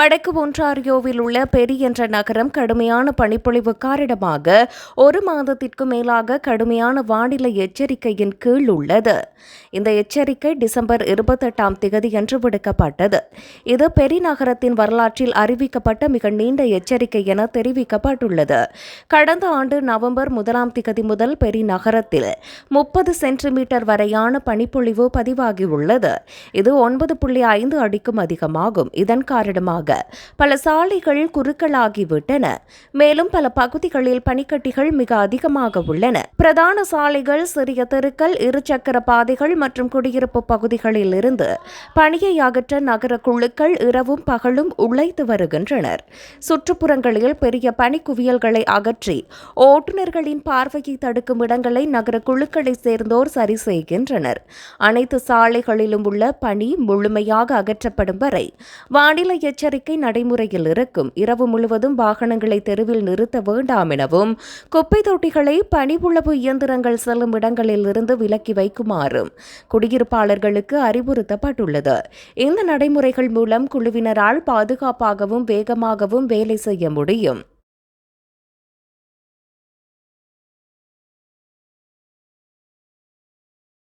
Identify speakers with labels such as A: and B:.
A: வடக்கு ஒன்றாரியோவில் உள்ள பெரி என்ற நகரம் கடுமையான பனிப்பொழிவு காரணமாக ஒரு மாதத்திற்கு மேலாக கடுமையான வானிலை எச்சரிக்கையின் கீழ் உள்ளது. இந்த எச்சரிக்கை டிசம்பர் இருபத்தெட்டாம் திகதியன்று விடுக்கப்பட்டது. இது பெரி நகரத்தின் வரலாற்றில் அறிவிக்கப்பட்ட மிக நீண்ட எச்சரிக்கை என தெரிவிக்கப்பட்டுள்ளது. கடந்த ஆண்டு நவம்பர் முதலாம் திகதி முதல் பெரி நகரத்தில் முப்பது சென்டிமீட்டர் வரையான பனிப்பொழிவு பதிவாகியுள்ளது. இது ஒன்பது புள்ளி ஐந்து அடிக்கும் அதிகமாகும். இதன் காரணமாக பல சாலைகள் குறுக்கலாகிவிட்டன மேலும் பல பகுதிகளில் பனிக்கட்டிகள் மிக அதிகமாக உள்ளன. பிரதான சாலைகள் சிறிய தெருக்கள் இருசக்கர பாதைகள் மற்றும் குடியிருப்பு பகுதிகளில் இருந்து பணியை அகற்ற நகர குழுக்கள் இரவும் பகலும் உழைத்து வருகின்றனர். சுற்றுப்புறங்களில் பெரிய பனிக்குவியல்களை அகற்றி ஓட்டுநர்களின் பார்வையை தடுக்கும் இடங்களை நகர குழுக்களை சேர்ந்தோர் சரி செய்கின்றனர். அனைத்து சாலைகளிலும் உள்ள பனி முழுமையாக அகற்றப்படும் வரை வானிலை எச்சரிக்கை நடைமுறையில் இருக்கும். இரவு முழுவதும் வாகனங்களை தெருவில் நிறுத்த வேண்டாம் எனவும் குப்பை தொட்டிகளை பனிபுளவு இயந்திரங்கள் செல்லும் இடங்களில் இருந்து விலக்கி வைக்குமாறும் குடியிருப்பாளர்களுக்கு அறிவுறுத்தப்பட்டுள்ளது. இந்த நடைமுறைகள் மூலம் குழுவினரால் பாதுகாப்பாகவும் வேகமாகவும் வேலை செய்ய முடியும்.